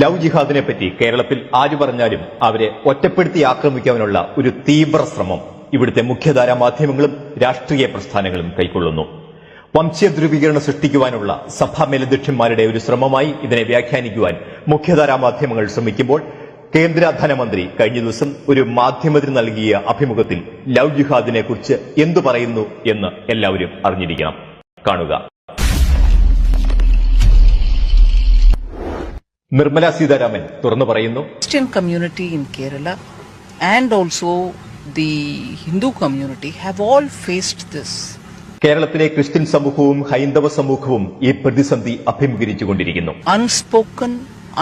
Love ജിഹാദിനെ പറ്റി കേരളത്തിൽ ആര് പറഞ്ഞാലും അവരെ ഒറ്റപ്പെടുത്തി ആക്രമിക്കാനുള്ള ഒരു തീവ്ര ശ്രമം ഇവിടുത്തെ മുഖ്യധാരാ മാധ്യമങ്ങളും രാഷ്ട്രീയ പ്രസ്ഥാനങ്ങളും കൈക്കൊള്ളുന്നു. വംശീയ ധ്രുവീകരണം സൃഷ്ടിക്കുവാനുള്ള സഭാ മേലധ്യക്ഷന്മാരുടെ ഒരു ശ്രമമായി ഇതിനെ വ്യാഖ്യാനിക്കുവാൻ മുഖ്യധാരാ മാധ്യമങ്ങൾ ശ്രമിക്കുമ്പോൾ കേന്ദ്ര ധനമന്ത്രി കഴിഞ്ഞ ദിവസം ഒരു മാധ്യമത്തിന് നൽകിയ അഭിമുഖത്തിൽ ലവ് ജിഹാദിനെ കുറിച്ച് എന്തു പറയുന്നു എന്ന് എല്ലാവരും അറിഞ്ഞിരിക്കണം. കാണുക. നിർമ്മല സീതാരാമൻ തുറന്നു പറയുന്നു. Christian community in Kerala and also the Hindu community have all faced this കേരളത്തിലെ ക്രിസ്ത്യൻ സമൂഹവും ഹൈന്ദവ സമൂഹവും ഈ പ്രതിസന്ധി അഭിമുഖീകരിച്ചുകൊണ്ടിരിക്കുന്നു. Unspoken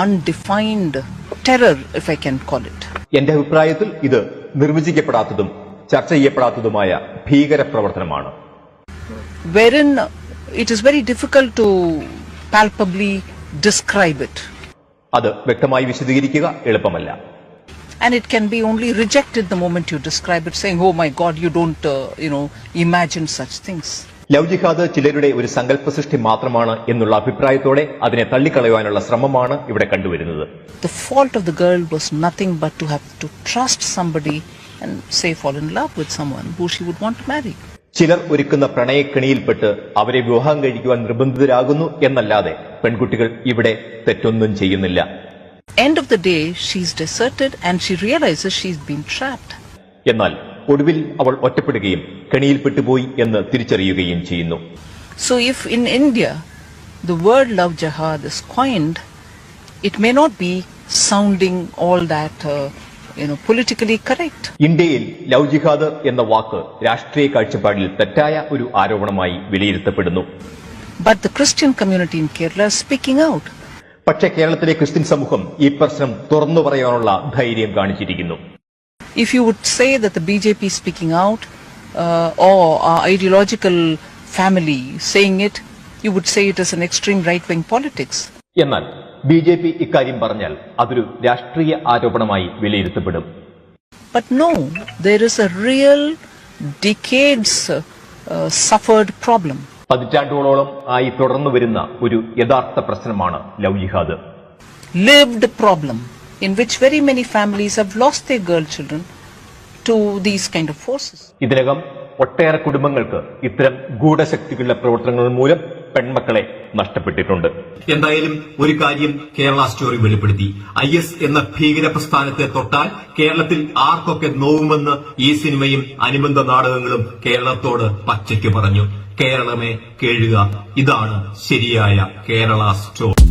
undefined terror if I can call it എന്റെ അഭിപ്രായത്തിൽ ഇത് നിർവചിക്കപ്പെടാത്തതും ചർച്ച ചെയ്യപ്പെടാത്തതുമായ ഭീകര പ്രവർത്തനമാണ്. Wherein it is very difficult to palpably describe it അത് വ്യക്തമായി വിശദീകരിക്കുക എളുപ്പമല്ല. And it can be only rejected the moment you describe it, saying, oh my God, you don't, uh, you know, imagine such things. Love jihad ചിലരുടെ ഒരു സങ്കല്പ സൃഷ്ടി മാത്രമാണ് എന്നുള്ള അഭിപ്രായത്തോടെ അതിനെ തള്ളിക്കളയുവാനുള്ള ശ്രമമാണ് ഇവിടെ കണ്ടുവരുന്നത്. The fault of the girl was nothing but to have to trust somebody and say fall in love with someone who she would want to marry ചിലർ ഒരുക്കുന്ന പ്രണയക്കെണിയിൽപ്പെട്ട് അവരെ വിവാഹം കഴിക്കുവാൻ നിർബന്ധിതരാകുന്നു എന്നല്ലാതെ പെൺകുട്ടികൾ ഇവിടെ തെറ്റൊന്നും ചെയ്യുന്നില്ല End of the day, she's deserted and she realizes she's been trapped. എന്നാൽ ഒടുവിൽ അവൾ ഒറ്റപ്പെടുകയും കെണിയിൽപ്പെട്ടുപോയി എന്ന് തിരിച്ചറിയുകയും ചെയ്യുന്നു so if in India the word love jihad is coined, it may not be sounding all that, uh, politically correct ഇന്ത്യയിൽ love jihad എന്ന വാക്ക് രാഷ്ട്രീയ കാഴ്ചപ്പാടിൽ തെറ്റായ ഒരു ആരോപണമായി വിലയിരുത്തപ്പെടുന്നു. But Christian community in Kerala speaking out പക്ഷേ കേരളത്തിലെ ക്രിസ്ത്യൻ സമൂഹം ഈ പ്രശ്നം തുറന്നു പറയാനുള്ള ധൈര്യം കാണിച്ചിരിക്കുന്നു. If you would say the B J P speaking out or ideological family saying it you would say it is an extreme right wing politics എന്നാൽ ബി ജെ പി ഇക്കാര്യം പറഞ്ഞാൽ അതൊരു രാഷ്ട്രീയ ആരോപണമായി വിലയിരുത്തപ്പെടും But no, there is a real decades uh, uh, suffered problem. പതിറ്റാണ്ടുകളോളം ആയി തുടർന്നു വരുന്ന ഒരു യഥാർത്ഥ പ്രശ്നമാണ് love jihad lived problem in which very many families have lost their girl children to these kind of forces. ഇതിനകം ഒട്ടേറെ കുടുംബങ്ങൾക്ക് ഇത്തരം ഗൂഢശക്തികളുടെ പ്രവർത്തനങ്ങൾ മൂലം പെൺമക്കളെ നഷ്ടപ്പെട്ടിട്ടുണ്ട്. എന്തായാലും ഒരു കാര്യം കേരള സ്റ്റോറി വെളിപ്പെടുത്തി. ഐ എസ് എന്ന ഭീകര പ്രസ്ഥാനത്തെ തൊട്ടാൽ കേരളത്തിൽ ആർക്കൊക്കെ നോവുമെന്ന് ഈ സിനിമയും അനുബന്ധ നാടകങ്ങളും കേരളത്തോട് പച്ചയ്ക്ക് പറഞ്ഞു. കേരളമേ കേഴുക. ഇതാണ് ശരിയായ കേരള സ്റ്റോറി.